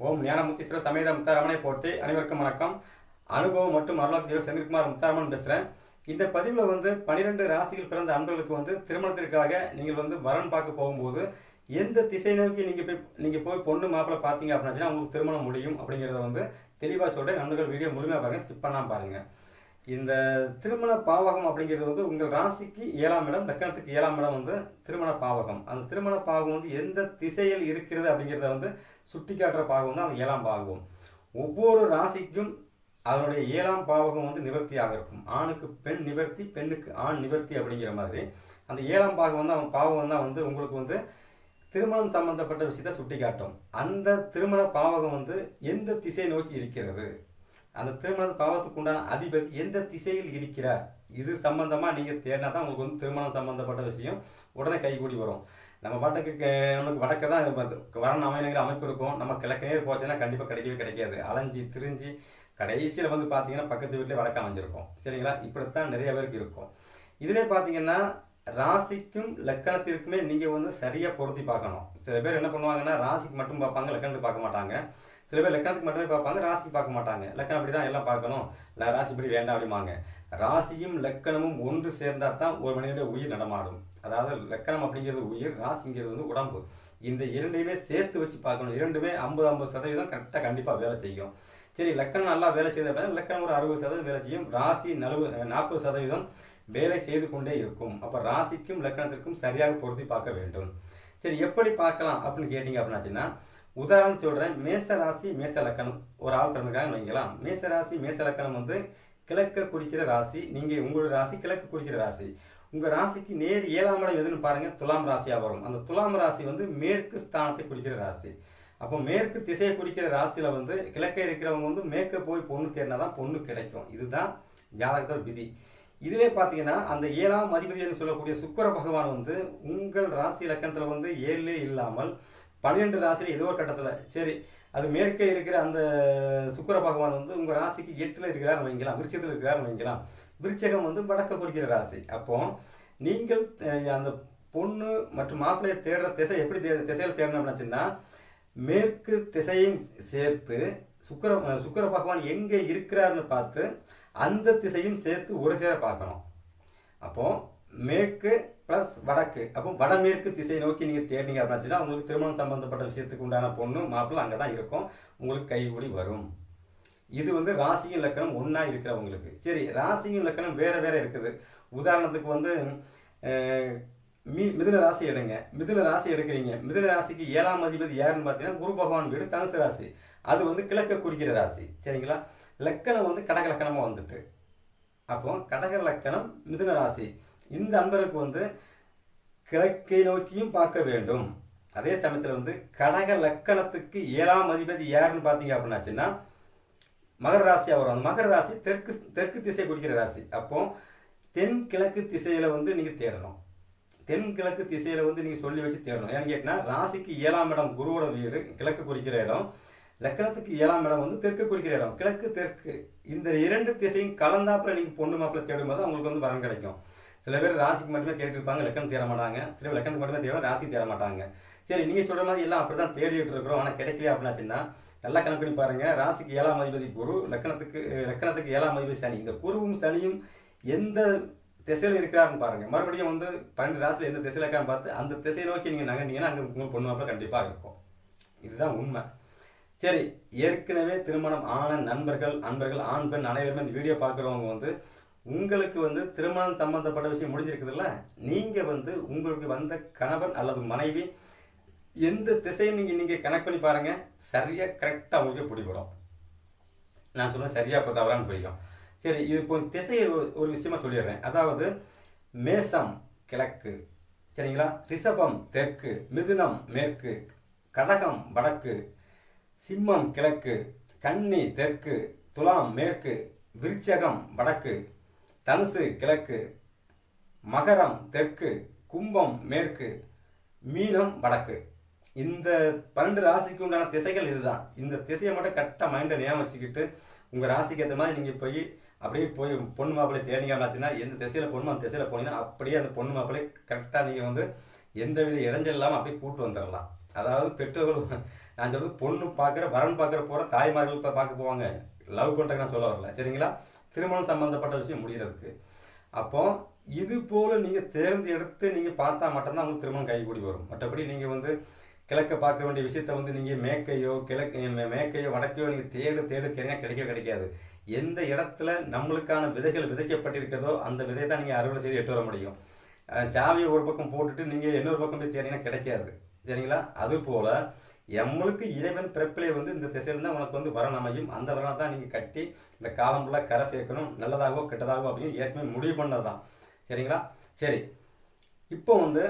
ஓம் ஞானமுத்தீஸ்வரர் சமேத முத்தாரமனை போட்டு அனைவருக்கும் வணக்கம். அனுபவம் மற்றும் அருளாக்கு செந்தில்குமார் முத்தாரமன் பேசுகிறேன் இந்த பதிவில் வந்து பனிரெண்டு ராசியில் பிறந்த அன்பர்களுக்கு வந்து திருமணத்திற்காக நீங்கள் வந்து வரன் பார்க்க போகும்போது எந்த திசை நோக்கி நீங்கள் போய் நீங்கள் போய் பொண்ணு மாப்பிள்ளை பார்த்தீங்க அப்படின்னா உங்களுக்கு திருமணம் முடியும் அப்படிங்கிறத வந்து தெளிவாக சொல்கிறேன் நண்பர்கள் வீடியோ முழுமையாக பாருங்கள் ஸ்கிப் பண்ணாமல் பாருங்கள் இந்த திருமண பாவகம் அப்படிங்கிறது வந்து உங்கள் ராசிக்கு ஏழாம் இடம் லக்கணத்துக்கு ஏழாம் இடம் வந்து திருமண பாவகம். அந்த திருமண பாவகம் வந்து எந்த திசையில் இருக்கிறது அப்படிங்கிறத வந்து சுட்டி காட்டுற பாகம் தான் அந்த ஏழாம் பாகம். ஒவ்வொரு ராசிக்கும் அதனுடைய ஏழாம் பாவகம் வந்து நிவர்த்தியாக இருக்கும். ஆணுக்கு பெண் நிவர்த்தி பெண்ணுக்கு ஆண் நிவர்த்தி அப்படிங்கிற மாதிரி. அந்த ஏழாம் பாகம் வந்து அவன் பாவகம் தான் வந்து உங்களுக்கு வந்து திருமணம் சம்பந்தப்பட்ட விஷயத்தை சுட்டி காட்டும். அந்த திருமண பாவகம் வந்து எந்த திசை நோக்கி இருக்கிறது? அந்த திருமண பாவத்துக்கு உண்டான அதிபதி எந்த திசையில் இருக்கிறார்? இது சம்பந்தமாக நீங்கள் தேடினா தான் உங்களுக்கு வந்து திருமணம் சம்பந்தப்பட்ட விஷயம் உடனே கைகூடி வரும். நம்ம பாட்டுக்கு நமக்கு வடக்க தான் வரணும் அமையணுங்கிற அமைப்பு இருக்கும். நம்ம கிழக்கு போச்சுன்னா கண்டிப்பாக கிடைக்கவே கிடைக்காது. அலைஞ்சி திரிஞ்சு கடைசியில் வந்து பார்த்தீங்கன்னா பக்கத்து வீட்டில் வடக்க அமைஞ்சிருக்கும். சரிங்களா? இப்படித்தான் நிறைய பேருக்கு இருக்கும். இதிலே பார்த்தீங்கன்னா ராசிக்கும் லக்கணத்திற்குமே நீங்கள் வந்து சரியாக பொருத்தி பார்க்கணும். சில பேர் என்ன பண்ணுவாங்கன்னா ராசிக்கு மட்டும் பார்ப்பாங்க லக்கணத்துக்கு பார்க்க மாட்டாங்க. சில பேர் லக்கணத்துக்கு மட்டுமே பார்ப்பாங்க ராசிக்கு பார்க்க மாட்டாங்க. லக்கணம் அப்படி தான் எல்லாம் பார்க்கணும். இல்லை ராசி இப்படி வேண்டாம் அப்படிம்பாங்க. ராசியும் லக்கணமும் ஒன்று சேர்ந்தால் தான் ஒரு மனிதனுடைய உயிர் நடமாடும். அதாவது லக்கணம் அப்படிங்கிறது உயிர் ராசிங்கிறது வந்து உடம்பு. இந்த இரண்டையுமே சேர்த்து வச்சு பார்க்கணும். இரண்டுமே ஐம்பது ஐம்பது சதவீதம் கரெக்டாக கண்டிப்பாக வேலை செய்யும். சரி லக்கணம் நல்லா வேலை செய்த அப்படின்னா லக்கணம் ஒரு அறுபது சதவீதம் வேலை செய்யும். ராசி நலவு நாற்பது சதவீதம் வேலை செய்து கொண்டே இருக்கும். அப்போ ராசிக்கும் லக்கணத்திற்கும் சரியாக பொருத்தி பார்க்க வேண்டும். சரி எப்படி பார்க்கலாம் அப்படின்னு கேட்டிங்க அப்படின்னாச்சுன்னா உதாரணம் சொல்கிறேன் மேச ராசி மேச லக்கணம். ஒரு ஆள் பிறந்திருக்காங்கன்னு வைங்களா மேச ராசி மேச லக்கணம் வந்து கிழக்க குறிக்கிற ராசி நீங்கள் உங்களோட ராசி கிழக்கு குறிக்கிற ராசி. உங்கள் ராசிக்கு நேர் ஏழாம் இடம் எதுன்னு பாருங்கள் துலாம் ராசியாக வரும். அந்த துலாம் ராசி வந்து மேற்கு ஸ்தானத்தை குறிக்கிற ராசி. அப்போ மேற்கு திசையை குறிக்கிற ராசியில் வந்து கிழக்கே இருக்கிறவங்க வந்து மேற்க போய் பொண்ணு தேடினா தான் பொண்ணு கிடைக்கும். இதுதான் ஜாதகத்தோட விதி. இதிலே பார்த்தீங்கன்னா அந்த ஏழாம் அதிபதினு சொல்லக்கூடிய சுக்கிர பகவான் வந்து உங்கள் ராசி இலக்கணத்தில் வந்து ஏழுலே இல்லாமல் பன்னிரெண்டு ராசியில் ஏதோ ஒரு கட்டத்தில் சரி அது மேற்கே இருக்கிற அந்த சுக்கிர பகவான் வந்து உங்கள் ராசிக்கு எட்டில் இருக்கிறார் வைங்கலாம் விருச்சத்தில் இருக்கிறார் வைங்கலாம் விருச்சகம் வந்து வடக்க குறிக்கிற ராசி. அப்போ நீங்கள் அந்த பொண்ணு மற்றும் மாப்பிள்ளையை தேடுற திசை எப்படி தே திசையில் தேடணும் அப்படின்னா மேற்கு திசையும் சேர்த்து சுக்கிர சுக்கர சுக்கிர பகவான் எங்கே இருக்கிறாருன்னு பார்த்து அந்த திசையும் சேர்த்து ஒரு சேர பார்க்கணும். அப்போ மேற்கு ப்ளஸ் வடக்கு. அப்போ வடமேற்கு திசை நோக்கி நீங்கள் தேடினீங்க அப்படின்னா உங்களுக்கு திருமணம் சம்பந்தப்பட்ட விஷயத்துக்கு உண்டான பொண்ணு மாப்பிள்ளை அங்கே தான் இருக்கும். உங்களுக்கு கைகூடி வரும். இது வந்து ராசியும் இலக்கணம் ஒன்றா இருக்கிறவங்களுக்கு. சரி ராசியும் இலக்கணம் வேறு வேறு இருக்குது. உதாரணத்துக்கு வந்து மி மீ மிதுன ராசி எடுங்க. மிதுன ராசி எடுக்கிறீங்க. மிதுன ராசிக்கு ஏழாம் அதிபதி யாருன்னு பார்த்தீங்கன்னா குரு பகவான் வீடு தனுசு ராசி. அது வந்து கிழக்க குறிக்கிற ராசி. சரிங்களா? லக்கணம் வந்து கடக லக்கணமாக வந்துட்டு. அப்போ கடக லக்கணம் மிதுன ராசி. இந்த அன்பருக்கு வந்து கிழக்கை நோக்கியும் பார்க்க வேண்டும். அதே சமயத்தில் வந்து கடக லக்கணத்துக்கு ஏழாம் அதிபதி யாருன்னு பார்த்தீங்க அப்படின்னாச்சுன்னா மகர ராசியாக வரும் அந்த மகர ராசி தெற்கு தெற்கு திசை குறிக்கிற ராசி. அப்போ தென்கிழக்கு திசையில் வந்து நீங்கள் தேடணும். தென்கிழக்கு திசையில் வந்து நீங்கள் சொல்லி வச்சு தேடணும். ஏன்னு கேட்டினா ராசிக்கு ஏழாம் இடம் குருவோட வீடு கிழக்கு குறிக்கிற இடம். லக்கணத்துக்கு ஏழாம் இடம் வந்து தெற்கு குறிக்கிற இடம். கிழக்கு தெற்கு. இந்த இரண்டு திசையும் கலந்தாப்புல நீங்கள் பொண்ணு மாப்பிள்ளை தேடும்போது அவங்களுக்கு வந்து வரன் கிடைக்கும். சில பேர் ராசிக்கு மட்டுமே தேடிட்டு இருப்பாங்க லக்கணம் தேட மாட்டாங்க. சில பேர் லக்கணத்துக்கு மட்டுமே தேடுவாங்க ராசி தேட மாட்டாங்க. சரி நீங்கள் சொல்கிற மாதிரி எல்லாம் அப்படி தான் தேடிட்டு இருக்கிறோம். ஆனால் கிடைக்கல அப்படின்னாச்சுன்னா நல்லா கணக்கு பண்ணி பாருங்க. ராசிக்கு ஏழாம் அதிபதி குரு லக்கணத்துக்கு லக்கணத்துக்கு ஏழாம் அதிபதி சனி. இந்த குருவும் சனியும் எந்த திசையில் இருக்கிறாருன்னு பாருங்கள் மறுபடியும் வந்து பன்னெண்டு ராசியில் எந்த திசையில் இருக்கான்னு பார்த்து அந்த திசையை நோக்கி நீங்கள் நகர்ந்தீங்கன்னா அங்கே உங்களுக்கு பொண்ணு கண்டிப்பாக இருக்கும். இதுதான் உண்மை. சரி ஏற்கனவே திருமணம் ஆன நண்பர்கள் அன்பர்கள் ஆண் பெண் அனைவருமே இந்த வீடியோ பார்க்குறவங்க வந்து உங்களுக்கு வந்து திருமணம் சம்மந்தப்பட்ட விஷயம் முடிஞ்சிருக்குதுல்ல? நீங்கள் வந்து உங்களுக்கு வந்த கணவன் அல்லது மனைவி எந்த திசையை நீங்கள் நீங்கள் கனெக்ட் பண்ணி பாருங்கள் சரியாக கரெக்டாக உங்களுக்கு பிடிபடும் நான் சொல்கிறேன் சரியாக இப்போ தவறான்னு புரியும் சரி இது இப்போ திசையை ஒரு- ஒரு விஷயமா சொல்லிடுறேன். அதாவது மேசம் கிழக்கு சரிங்களா? ரிஷபம் தெற்கு மிதுனம் மேற்கு கடகம் வடக்கு சிம்மம் கிழக்கு கன்னி தெற்கு துலாம் மேற்கு விருச்சகம் வடக்கு தனுசு கிழக்கு மகரம் தெற்கு கும்பம் மேற்கு மீனம் வடக்கு. இந்த பன்னெண்டு ராசிக்கு உண்டான திசைகள் இதுதான். இந்த திசையை மட்டும் கரெக்டாக மைண்டை ஞாபகம் வச்சுக்கிட்டு உங்கள் ராசிக்கு ஏற்ற மாதிரி நீங்கள் போய் அப்படியே போய் பொண்ணு மாப்பிள்ளை தேடிங்கன்னாச்சுன்னா எந்த திசையில் பொண்ணு அந்த திசையில் போனீங்கன்னா அப்படியே அந்த பொண்ணு மாப்பிள்ளை கரெக்டாக நீங்கள் வந்து எந்த வித இடைஞ்சல் இல்லாமல் அப்படியே கூட்டு வந்துடலாம். அதாவது பெற்றோர்கள் நான் சொல்றது பொண்ணு பார்க்குற வரன் பார்க்குற போகிற தாய்மார்கள் இப்போ பார்க்க போவாங்க. லவ் பண்ணுறதுக்கு நான் சொல்ல வரல. சரிங்களா? திருமணம் சம்மந்தப்பட்ட விஷயம் முடிகிறதுக்கு அப்போ இது போல் நீங்கள் தேர்ந்தெடுத்து நீங்கள் பார்த்தா மட்டும்தான் உங்களுக்கு திருமணம் கைகூடி வரும். மற்றபடி நீங்கள் வந்து கிழக்க பார்க்க வேண்டிய விஷயத்த வந்து நீங்கள் மேற்கையோ கிழக்கு மேற்கையோ வடக்கையோ நீங்கள் தேடு தேடு தேடினா கிடைக்கவே கிடைக்காது. எந்த இடத்துல நம்மளுக்கான விதைகள் விதைக்கப்பட்டிருக்கிறதோ அந்த விதை தான் நீங்கள் அறுவடை செய்து எட்டு வர முடியும். சாவியை ஒரு பக்கம் போட்டுட்டு நீங்கள் இன்னொரு பக்கம் போய் தேடினா கிடைக்காது. சரிங்களா? அது போல் எம்மளுக்கு இறைவன் பிறப்பிலே வந்து இந்த திசையிலிருந்து அவனுக்கு உனக்கு வந்து வரன் அமையும். அந்த வரனை தான் நீங்கள் கட்டி இந்த காலம் ஃபுல்லாக கரை சேர்க்கணும். நல்லதாகவோ கெட்டதாகவோ அப்படின்னு ஏற்கனவே முடிவு பண்ணது தான் சரிங்களா? சரி. இப்போ வந்து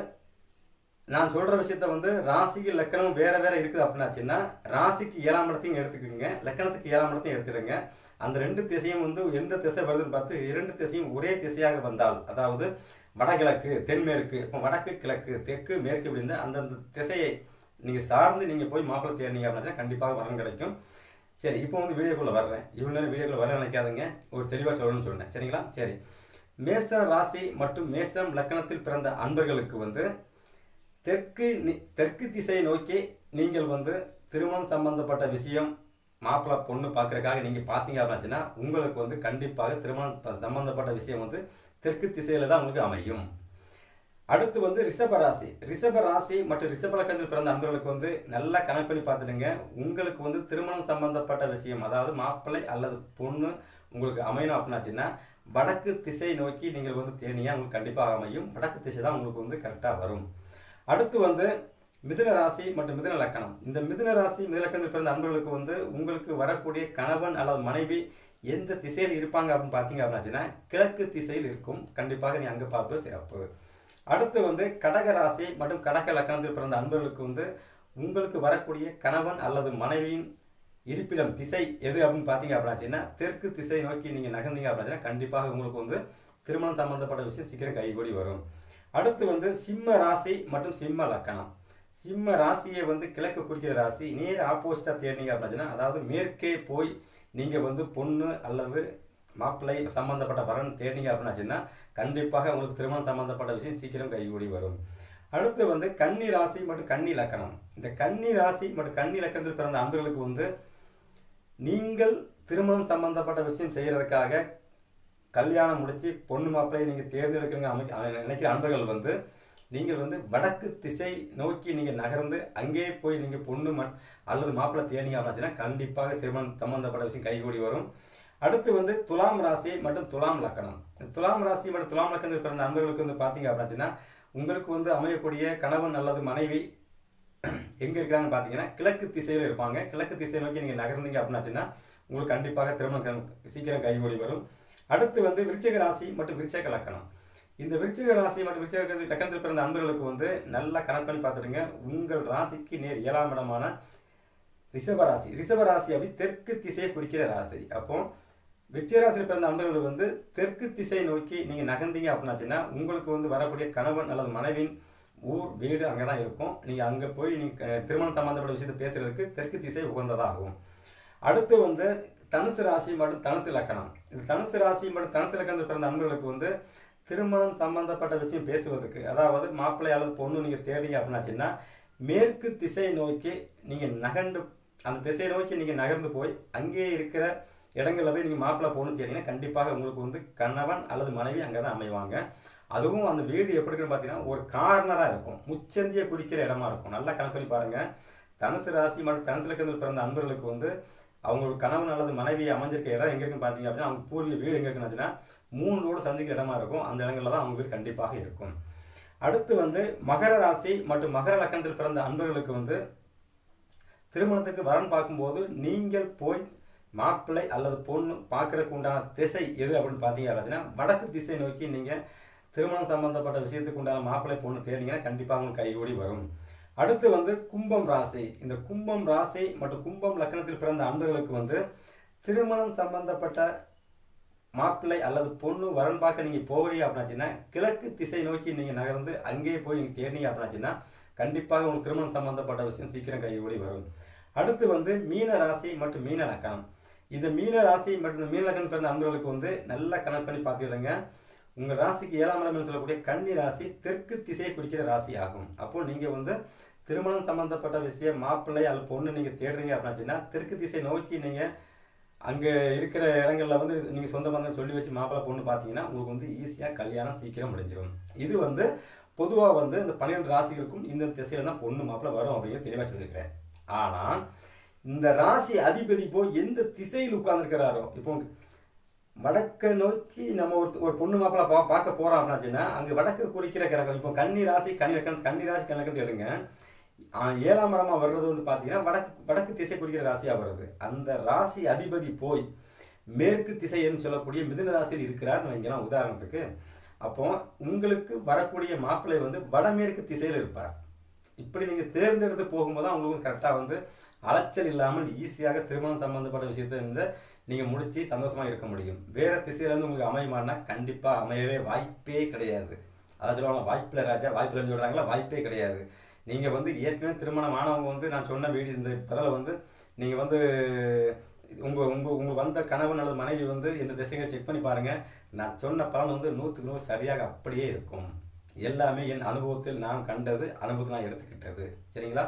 நான் சொல்கிற விஷயத்த வந்து ராசிக்கு லக்கணம் வேறு வேறு இருக்குது அப்படின்னாச்சுன்னா ராசிக்கு ஏழாம் இடத்தையும் எடுத்துக்கோங்க. லக்கணத்துக்கு ஏழாம் இடத்தையும் எடுத்துருங்க அந்த ரெண்டு திசையும் வந்து எந்த திசை வருதுன்னு பார்த்து இரண்டு திசையும் ஒரே திசையாக வந்தால் அதாவது வடகிழக்கு தென்மேற்கு இப்போ வடக்கு கிழக்கு தெற்கு மேற்கு இப்படி அந்தந்த திசையை நீங்கள் சார்ந்து நீங்கள் போய் மாப்பிள்ளை தேடினீங்க அப்படின்னா கண்டிப்பாக வரன் கிடைக்கும். சரி இப்போ வந்து வீடியோக்குள்ளே வர்றேன். இவ்வளோ நேரம் வீடியோக்குள்ளே வர நினைக்காதுங்க. ஒரு தெளிவாக சொல்லணும்னு சொன்னேன். சரிங்களா? சரி. மேச ராசி மற்றும் மேசம் லக்கணத்தில் பிறந்த அன்பர்களுக்கு வந்து தெற்கு தெற்கு திசையை நோக்கி நீங்கள் வந்து திருமணம் சம்பந்தப்பட்ட விஷயம் மாப்பிள்ளை பொண்ணு பார்க்குறக்காக நீங்கள் பார்த்தீங்க அப்படின்னா உங்களுக்கு வந்து கண்டிப்பாக திருமணம் சம்பந்தப்பட்ட விஷயம் வந்து தெற்கு திசையில் தான் உங்களுக்கு அமையும். அடுத்து வந்து ரிஷப ராசி. ரிஷப ராசி மற்றும் ரிஷப லக்கணத்தில் பிறந்த அன்பர்களுக்கு வந்து நல்லா கணக்கு பண்ணி பார்த்துடுங்க. உங்களுக்கு வந்து திருமணம் சம்பந்தப்பட்ட விஷயம் அதாவது மாப்பிள்ளை அல்லது பொண்ணு உங்களுக்கு அமையணும் அப்படின்னாச்சுன்னா வடக்கு திசை நோக்கி நீங்கள் வந்து தேனியாக உங்களுக்கு கண்டிப்பாக அமையும். வடக்கு திசை தான் உங்களுக்கு வந்து கரெக்டாக வரும். அடுத்து வந்து மிதுன ராசி மற்றும் மிதுன லக்கணம். இந்த மிதுன ராசி மிதுன லக்கணத்தில் பிறந்த அன்பர்களுக்கு வந்து உங்களுக்கு வரக்கூடிய கணவன் அல்லது மனைவி எந்த திசையில் இருப்பாங்க அப்படின்னு பார்த்தீங்க அப்படின்னாச்சுன்னா கிழக்கு திசையில் இருக்கும். கண்டிப்பாக நீ அங்கே பார்ப்பது சிறப்பு. அடுத்து வந்து கடக ராசி மற்றும் கடக லக்கணத்தில் பிறந்த அன்பர்களுக்கு வந்து உங்களுக்கு வரக்கூடிய கணவன் அல்லது மனைவியின் இருப்பிடம் திசை எது அப்படின்னு பார்த்தீங்க அப்படின்னாச்சுன்னா தெற்கு திசை நோக்கி நீங்கள் நகர்ந்தீங்க அப்படின்னாச்சுன்னா கண்டிப்பாக உங்களுக்கு வந்து திருமணம் சம்பந்தப்பட்ட விஷயம் சீக்கிரம் கைகூடி வரும். அடுத்து வந்து சிம்ம ராசி மற்றும் சிம்ம லக்கணம். சிம்ம ராசியை வந்து கிழக்கு குறிக்கிற ராசி நேர் ஆப்போசிட்டாக தேடினீங்க அப்படின்னா அதாவது மேற்கே போய் நீங்கள் வந்து பொண்ணு அல்லது மாப்பிள்ளை சம்மந்தப்பட்ட வரன் தேடினீங்க அப்படின்னாச்சுன்னா கண்டிப்பாக உங்களுக்கு திருமணம் சம்மந்தப்பட்ட விஷயம் சீக்கிரம் கைகூடி வரும். அடுத்து வந்து கன்னி ராசி மற்றும் கன்னி லக்கணம். இந்த கன்னி ராசி மற்றும் கன்னி லக்கணத்தில் பிறந்த அன்பர்களுக்கு வந்து நீங்கள் திருமணம் சம்பந்தப்பட்ட விஷயம் செய்கிறதுக்காக கல்யாணம் முடித்து பொண்ணு மாப்பிள்ளையை நீங்கள் தேர்ந்தெடுக்கிறீங்க அமை நினைக்கிற அன்பர்கள் வந்து நீங்கள் வந்து வடக்கு திசை நோக்கி நீங்கள் நகர்ந்து அங்கேயே போய் நீங்கள் பொண்ணு மண் அல்லது மாப்பிள்ளை தேடிங்க அப்படின்னா கண்டிப்பாக சிறுமணம் சம்மந்தப்பட்ட விஷயம் கைகூடி வரும். அடுத்து வந்து துலாம் ராசி மற்றும் துலாம் லக்கணம். துலாம் ராசி மற்றும் துலாம் லக்கணம் இருக்கிற நண்பர்களுக்கு வந்து பார்த்தீங்க அப்படின்னா உங்களுக்கு வந்து அமையக்கூடிய கணவன் அல்லது மனைவி எங்கே இருக்காங்கன்னு பார்த்தீங்கன்னா கிழக்கு திசையில் இருப்பாங்க. கிழக்கு திசை நோக்கி நீங்கள் நகர்ந்தீங்க அப்படின்னாச்சுன்னா உங்களுக்கு கண்டிப்பாக திருமணம் சீக்கிரம் கைகூடி வரும். அடுத்து வந்து விருச்சிக ராசி மற்றும் விருச்சிக லக்கணம். இந்த விருச்சிக ராசி மற்றும் விருச்சிக லக்கணத்தில் பிறந்த அன்பர்களுக்கு வந்து நல்லா கணக்கு பண்ணி பார்த்துருங்க. உங்கள் ராசிக்கு நேர் ஏழாம் இடமான ரிஷபராசி ராசி. ராசி அப்படி தெற்கு திசையை குறிக்கிற ராசி. அப்போ விருச்சிக ராசியில் பிறந்த அன்பர்கள் வந்து தெற்கு திசை நோக்கி நீங்கள் நகர்ந்தீங்க அப்படின்னாச்சுன்னா உங்களுக்கு வந்து வரக்கூடிய கணவன் அல்லது மனைவின் ஊர் வீடு அங்கே தான் இருக்கும். நீங்கள் அங்கே போய் நீங்கள் திருமணம் சம்மந்தப்பட்ட விஷயத்தை பேசுறதுக்கு தெற்கு திசை உகந்ததாகும். அடுத்து வந்து தனுசு ராசி மற்றும் தனுசு லக்கணம் இந்த தனுசு ராசி மற்றும் தனுசு லக்கணத்தில் பிறந்த அன்பர்களுக்கு வந்து திருமணம் சம்பந்தப்பட்ட விஷயம் பேசுவதற்கு அதாவது மாப்பிள்ளை அல்லது பொண்ணு நீங்கள் தேடிங்க அப்படின்னாச்சுன்னா மேற்கு திசை நோக்கி நீங்கள் நகர்ந்து அந்த திசையை நோக்கி நீங்கள் நகர்ந்து போய் அங்கே இருக்கிற இடங்களில் போய் நீங்கள் மாப்பிள்ளை பொண்ணு தேடிங்கன்னா கண்டிப்பாக உங்களுக்கு வந்து கணவன் அல்லது மனைவி அங்கே தான் அமைவாங்க. அதுவும் அந்த வீடு எப்படி இருக்குன்னு பார்த்தீங்கன்னா ஒரு கார்னராக இருக்கும். முச்சந்தியை குடிக்கிற இடமா இருக்கும். நல்லா கணக்கு பண்ணி பாருங்கள் தனுசு ராசி மற்றும் தனுசு லக்கணத்தில் பிறந்த அன்பர்களுக்கு வந்து அவங்களுக்கு கணவன் அல்லது மனைவி அமைஞ்சிருக்க இடம் எங்கே இருக்குன்னு பார்த்தீங்க அப்படின்னா அவங்க பூர்வீக வீடு எங்கே இருக்குன்னு மூணு ரோடு சந்திக்கிற இடமா இருக்கும். அந்த இடங்களில் தான் அவங்க வீடு கண்டிப்பாக இருக்கும். அடுத்து வந்து மகர ராசி மற்றும் மகர லக்கணத்தில் பிறந்த அன்பர்களுக்கு வந்து திருமணத்துக்கு வரன் பார்க்கும்போது நீங்கள் போய் மாப்பிள்ளை அல்லது பொண்ணு பார்க்கறதுக்கு உண்டான திசை எது அப்படின்னு பார்த்தீங்க அப்படின்னா வடக்கு திசை நோக்கி நீங்கள் திருமணம் சம்பந்தப்பட்ட விஷயத்துக்கு உண்டான மாப்பிள்ளை பொண்ணு தேடிங்கன்னா கண்டிப்பாக உங்களுக்கு கைகூடி வரும். அடுத்து வந்து கும்பம் ராசி. இந்த கும்பம் ராசி மற்றும் கும்பம் லக்கணத்தில் பிறந்த அன்பர்களுக்கு வந்து திருமணம் சம்பந்தப்பட்ட மாப்பிள்ளை அல்லது பொண்ணு வரன் பார்க்க நீங்கள் போகிறீங்க அப்படின்னாச்சுன்னா கிழக்கு திசை நோக்கி நீங்கள் நகர்ந்து அங்கேயே போய் நீங்கள் தேடினீங்க அப்படின்னாச்சுன்னா கண்டிப்பாக உங்களுக்கு திருமணம் சம்பந்தப்பட்ட விஷயம் சீக்கிரம் கைகூடி வரும். அடுத்து வந்து மீன ராசி மற்றும் மீன லக்கணம். இந்த மீன ராசி மற்றும் இந்த மீன லக்கணம் பிறந்த அன்பர்களுக்கு வந்து நல்லா கனெக்ட் பண்ணி பார்த்துக்கிடுங்க. உங்கள் ராசிக்கு ஏழாம் இடம்னு சொல்லக்கூடிய கன்னி ராசி தெற்கு திசையை குறிக்கிற ராசி ஆகும். அப்போ நீங்கள் வந்து திருமணம் சம்பந்தப்பட்ட விஷயம் மாப்பிள்ளை அல்ல பொண்ணு நீங்கள் தேடுறீங்க அப்படின்னா தெற்கு திசை நோக்கி நீங்கள் அங்கே இருக்கிற இடங்களில் வந்து நீங்கள் சொந்த பந்தம் சொல்லி வச்சு மாப்பிள்ளை பொண்ணு பார்த்தீங்கன்னா உங்களுக்கு வந்து ஈஸியாக கல்யாணம் சீக்கிரம் முடிஞ்சிடும் இது வந்து பொதுவாக வந்து இந்த பன்னிரெண்டு ராசிகளுக்கும் இந்த திசையில் தான் பொண்ணு மாப்பிள்ளை வரும் அப்படிங்கிறது தெளிவாக சொல்லியிருக்கிறேன். ஆனால் இந்த ராசி அதிபதி போய் எந்த திசையில் உட்கார்ந்துருக்கிறாரோ இப்போ வடக்கை நோக்கி நம்ம ஒரு ஒரு பொண்ணு மாப்பிள்ள பா பார்க்க போகிறோம் அப்படின்னாச்சுன்னா அங்கே வடக்கு குறிக்கிற கிரகம் இப்போ கன்னி ராசி கன்னி லக்கணம் கன்னி ராசி கணக்கு எடுங்க. ஏழாம் இடமா வர்றது வந்து பார்த்தீங்கன்னா வடக்கு வடக்கு திசை குறிக்கிற ராசியாக வருது அந்த ராசி அதிபதி போய் மேற்கு திசைன்னு சொல்லக்கூடிய மிதுன ராசியில் இருக்கிறார்னு வைக்கலாம் உதாரணத்துக்கு. அப்போ உங்களுக்கு வரக்கூடிய மாப்பிள்ளை வந்து வடமேற்கு திசையில் இருப்பார். இப்படி நீங்கள் தேர்ந்தெடுத்து போகும்போது தான் கரெக்டாக வந்து அலைச்சல் இல்லாமல் ஈஸியாக திருமணம் சம்மந்தப்பட்ட விஷயத்தை இந்த நீங்கள் முடித்து சந்தோஷமாக இருக்க முடியும். வேறு திசையிலேருந்து உங்களுக்கு அமையுமானா கண்டிப்பாக அமையவே வாய்ப்பே கிடையாது. அதை சொல்லுவாங்க வாய்ப்பில் ராஜா வாய்ப்பில் சொல்கிறாங்களா வாய்ப்பே கிடையாது. நீங்கள் வந்து ஏற்கனவே திருமணம் ஆனவங்க வந்து நான் சொன்ன வீடியோ இந்த பதில் வந்து நீங்கள் வந்து உங்கள் உங்கள் உங்கள் வந்த கணவன் அல்லது மனைவி வந்து இந்த திசைகளை செக் பண்ணி பாருங்கள் நான் சொன்ன பலன் வந்து நூற்றுக்கு நூறு சரியாக அப்படியே இருக்கும். எல்லாமே என் அனுபவத்தில் நான் கண்டது அனுபவத்தில் நான் எடுத்துக்கிட்டது. சரிங்களா?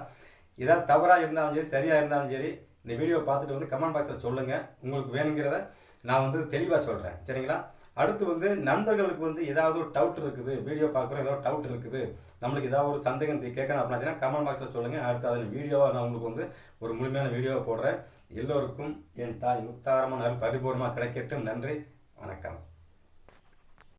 ஏதாவது தவறாக இருந்தாலும் சரி சரியாக இருந்தாலும் சரி இந்த வீடியோ பார்த்துட்டு வந்து கமெண்ட் பாக்ஸில் சொல்லுங்கள் உங்களுக்கு வேணுங்கிறத நான் வந்து தெளிவாக சொல்கிறேன் சரிங்களா? அடுத்து வந்து நண்பர்களுக்கு வந்து ஏதாவது ஒரு டவுட் இருக்குது வீடியோ பார்க்குறோம் ஏதாவது டவுட் இருக்குது நம்மளுக்கு ஏதாவது ஒரு சந்தேகம் தீ- கேட்கணும் அப்படின்னா கமெண்ட் பாக்ஸில் சொல்லுங்கள் அடுத்து அதில் வீடியோவை நான் உங்களுக்கு வந்து ஒரு முழுமையான வீடியோவை போடுறேன். எல்லோருக்கும் என் தாய் முத்தாரமான நாள் பரிபூர்ணமாக கிடைக்கட்டும். நன்றி. வணக்கம்.